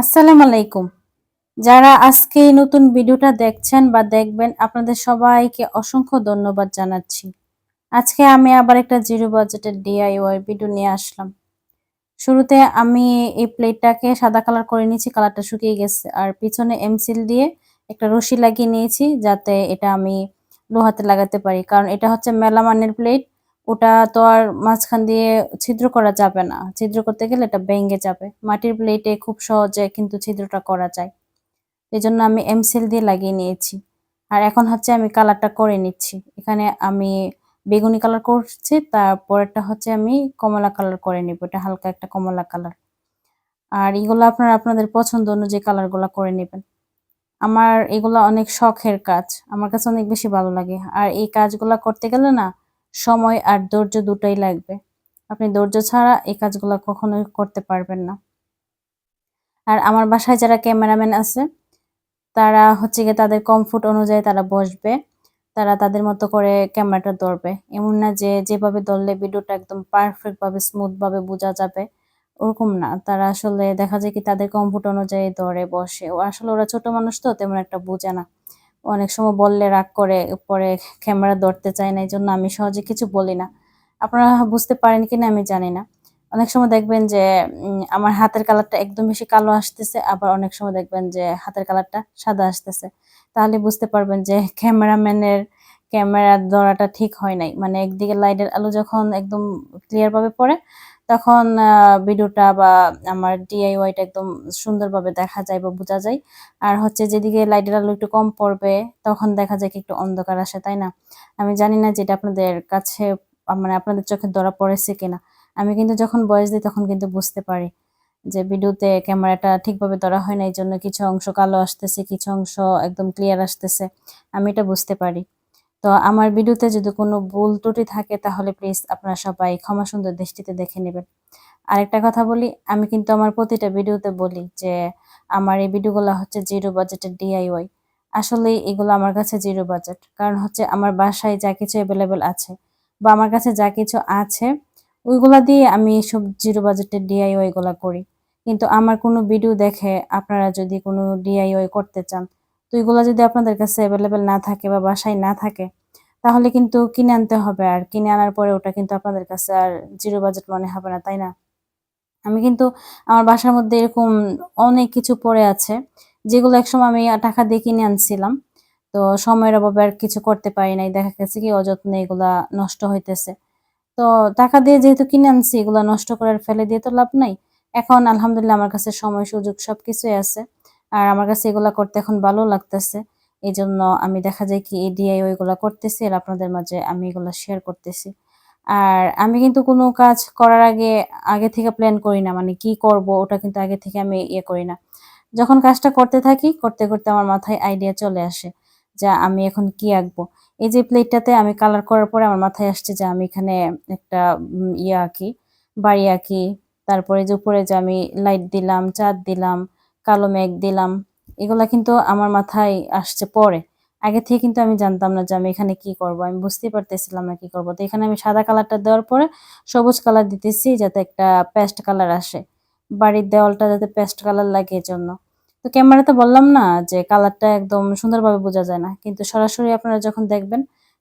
আসসালামু আলাইকুম। যারা আজকে এই নতুন ভিডিওটা দেখছেন বা দেখবেন, আপনাদের সবাইকে অসংখ্য ধন্যবাদ জানাচ্ছি। আজকে আমি আবার একটা জিরো বাজেটের ডিআইওয়াই ভিডিও নিয়ে আসলাম। শুরুতে আমি এই প্লেটটাকে সাদা কালার করে নিয়েছি, কালারটা শুকিয়ে গেছে। আর পিছনে এমসিল দিয়ে একটা রশি লাগিয়ে নিয়েছি, যাতে এটা আমি লোহাতে লাগাতে পারি। কারণ এটা হচ্ছে মেলামানের প্লেট ওটা তো আর মাঝখান দিয়ে ছিদ্র করা যাবে না। ছিদ্র করতে গেলে এটা ভেঙে যাবে। মাটির প্লেটে খুব সহজে কিন্তু ছিদ্রটা করা যায়। এই জন্য আমি এমসেল দিয়ে লাগিয়ে নিয়েছি। আর এখন হচ্ছে আমি কালারটা করে নিচ্ছি। এখানে আমি বেগুনি কালার করছি তারপরটা হচ্ছে আমি কমলা কালার করে নিব। এটা হালকা একটা কমলা কালার আর এগুলো আপনারা আপনাদের পছন্দ অনুযায়ী কালারগুলো করে নেবেন। আমার এগুলো অনেক শখের কাজ। আমার কাছে অনেক বেশি ভালো লাগে। আর এই কাজগুলো করতে গেলে না সময় আর ধৈর্য দুটোই লাগবে। আপনি ধৈর্য ছাড়া এই কাজগুলো কখনোই করতে পারবেন না। আর আমার বাসায় যারা ক্যামেরাম্যান আছে, তারা হচ্ছে গিয়ে তাদের কমফোর্ট অনুযায়ী তারা বসবে। তারা তাদের মতো করে ক্যামেরাটা ধরবে। এমন না যে যেভাবে ধরলে ভিডিওটা একদম পারফেক্টভাবে স্মুথভাবে বোঝা যাবে। ওরকম না। তারা আসলে দেখা যায় কি তাদের কমফোর্ট অনুযায়ী ধরে, বসে। ও আসলে ওরা ছোট মানুষ তো, তেমন একটা বোঝে না। অনেক সময় বললে রাগ করে, পরে ক্যামেরা ধরতে চায় না এই জন্য আমি সহজে কিছু বলি না। আপনারা বুঝতে পারেন কিনা আমি জানি না। অনেক সময় দেখবেন যে আমার হাতের কালারটা একদম বেশি কালো আসতেছে, আবার অনেক সময় দেখবেন যে, হাতের কালারটা সাদা আসতেছে। তাহলে বুঝতে পারবেন যে, ক্যামেরাম্যানের ক্যামেরার ধরাটা ঠিক হয় নাই। মানে একদিকে লাইটের আলো যখন একদম ক্লিয়ারভাবে পড়ে তখন ভিডিওটা বা আমার ডিআইওয়াইটা একদম সুন্দরভাবে দেখা যায় বা বোঝা যায়। আর হচ্ছে যেদিকে লাইটের আলো একটু কম পড়বে, তখন দেখা যায় কি একটু অন্ধকার আসে, তাই না? আমি জানি না যেটা আপনাদের কাছে মানে আপনাদের চোখে ধরা পড়েছে কিনা। আমি কিন্তু যখন বয়স দিই তখন কিন্তু বুঝতে পারি যে ভিডিওতে ক্যামেরাটা ঠিকভাবে ধরা হয় না এই জন্য কিছু অংশ কালো আসতেছে, কিছু অংশ একদম ক্লিয়ার আসতেছে। আমি এটা বুঝতে পারি। তো আমার ভিডিওতে যদি কোনো ভুল ত্রুটি থাকে, তাহলে প্লিজ আপনারা সবাই ক্ষমা সুন্দর দৃষ্টিতে দেখে নেবেন। আরেকটা কথা বলি, আমি কিন্তু আমার প্রতিটা ভিডিওতে বলি যে, আমার এই ভিডিওগুলো হচ্ছে জিরো বাজেটের ডিআইওয়াই আসলে এগুলো আমার কাছে জিরো বাজেট কারণ হচ্ছে আমার বাসায় যা কিছু অ্যাভেলেবেল আছে বা আমার কাছে যা কিছু আছে, ওইগুলা দিয়ে আমি সব জিরো বাজেটের ডিআইওয়াই গুলা করি। কিন্তু আমার কোনো ভিডিও দেখে আপনারা যদি কোনো ডিআইওয়াই করতে চান তো এগুলো যদি আপনাদের কাছে অ্যাভেলেবেল না থাকে বা বাসায় না থাকে, তাহলে কিন্তু কিনে আনতে হবে। আর কিনে আনার পরে ওটা কিন্তু আপনাদের কাছে আর জিরো বাজেট মনে হবে না, তাই না? আমি কিন্তু আমার বাসার মধ্যে এরকম অনেক কিছু পড়ে আছে, যেগুলো একসময় আমি টাকা দিয়ে কিনে আনছিলাম। তো সময়ের অভাবে আর কিছু করতে পারি নাই। দেখা গেছে কি অযত্নে এগুলা নষ্ট হইতেছে। তো টাকা দিয়ে যেহেতু কিনে আনছি, এগুলা নষ্ট করে ফেলে দিয়ে তো লাভ নাই। এখন আলহামদুলিল্লাহ আমার কাছে সময়, সুযোগ সবকিছুই আছে। আর আমার কাছে এগুলা করতে এখন ভালো লাগতেছে। এই জন্য আমি দেখা যায় কি এই ডিআইওয়াই গুলা করতেছি আর আপনাদের মাঝে আমি এগুলা শেয়ার করতেছি। আর আমি কিন্তু কোনো কাজ করার আগে আগে থেকে প্ল্যান করি না। মানে কি করব, ওটা কিন্তু আগে থেকে আমি ইয়ে করি না। যখন কাজটা করতে থাকি, করতে করতে আমার মাথায় আইডিয়া চলে আসে যে আমি এখন কি আঁকবো। এই যে প্লেটটাতে আমি কালার করার পরে আমার মাথায় আসছে যে আমি এখানে একটা ইয়ে আঁকি, বাড়ি আঁকি। তারপরে যে উপরে যে আমি লাইট দিলাম, চাঁদ দিলাম কালো মেঘ দিলাম। এগুলা কিন্তু আমার মাথায় আসছে পরে। আগে থেকে কিন্তু আমি জানতাম না যে আমি এখানে কি করব। আমি বুঝতেই পারতেছিলাম না কি করব। তো এখানে আমি সাদা কালারটা দেওয়ার পরে সবুজ কালার দিতেছি যাতে একটা পেস্ট কালার আসে। বাড়ির দেওয়ালটা যাতে পেস্ট কালার লাগে জন্য তো ক্যামেরাতে বললাম না যে কালারটা একদম সুন্দরভাবে বোঝা যায় না। কিন্তু সরাসরি আপনারা যখন দেখবেন,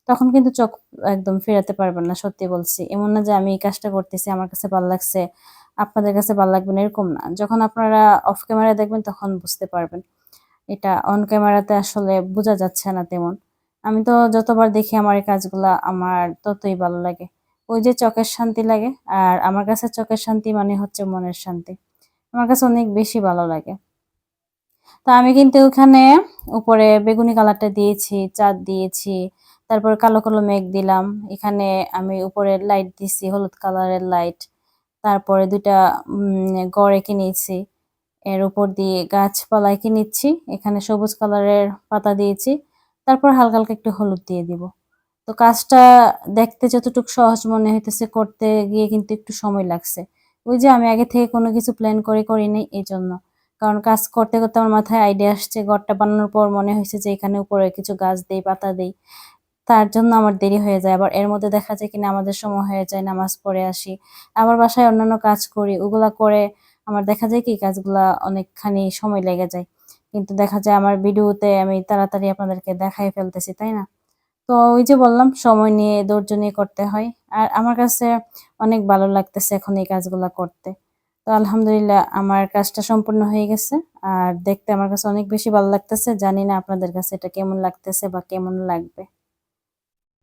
তখন কিন্তু চোখ একদম ফেরাতে পারবেন না, সত্যি বলছি। এমন না যে আমি এই কাজটা করতেছি, আমার কাছে ভালো লাগছে আপনাদের কাছে ভালো লাগবে না, এরকম না। যখন আপনারা অফ ক্যামেরা দেখবেন, তখন বুঝতে পারবেন। এটা অন ক্যামেরাতে আসলে বোঝা যাচ্ছে না তেমন। আমি তো যতবার দেখি আমার এই কাজগুলা, আমার ততই ভালো লাগে। ওই যে চোখের শান্তি লাগে, আর আমার কাছে চোখের শান্তি মানে হচ্ছে মনের শান্তি। আমার কাছে অনেক বেশি ভালো লাগে। তা আমি কিন্তু ওখানে উপরে বেগুনি কালারটা দিয়েছি, চাঁদ দিয়েছি, তারপর কালো কালো মেঘ দিলাম। এখানে আমি উপরে লাইট দিছি, হলুদ কালারের লাইট তারপরে দুইটা গড় এঁকে নিয়েছি। এর উপর দিয়ে গাছপালা এঁকে নিচ্ছি। এখানে সবুজ কালারের পাতা দিয়েছি। তারপর হালকা হালকা একটু হলুদ দিয়ে দিব। তো কাজটা দেখতে যতটুকু সহজ মনে হইতেছে, করতে গিয়ে কিন্তু একটু সময় লাগছে। ওই যে আমি আগে থেকে কোনো কিছু প্ল্যান করে করিনি এই জন্য কারণ কাজ করতে করতে আমার মাথায় আইডিয়া আসছে, ঘরটা বানানোর পর মনে হয়েছে যে এখানে উপরে কিছু গাছ দেই, পাতা দেই। তার জন্য আমার দেরি হয়ে যায়। আবার এর মধ্যে দেখা যায় কিনা আমাদের সময় হয়ে যায়, নামাজ পড়ে আসি। আবার বাসায় অন্যান্য কাজ করি, ওগুলা করে আমার দেখা যায় কি কাজগুলা অনেকখানি সময় লেগে যায়। কিন্তু দেখা যায় আমার ভিডিওতে আমি তাড়াতাড়ি আপনাদেরকে দেখাই ফেলতেছি, তাই না? তো ওই যে বললাম, সময় নিয়ে ধৈর্য নিয়ে করতে হয়। আর আমার কাছে অনেক ভালো লাগতেছে এখন এই কাজগুলা করতে। তো আলহামদুলিল্লাহ আমার কাজটা সম্পূর্ণ হয়ে গেছে। আর দেখতে আমার কাছে অনেক বেশি ভালো লাগতেছে। জানি না আপনাদের কাছে এটা কেমন লাগতেছে বা কেমন লাগবে।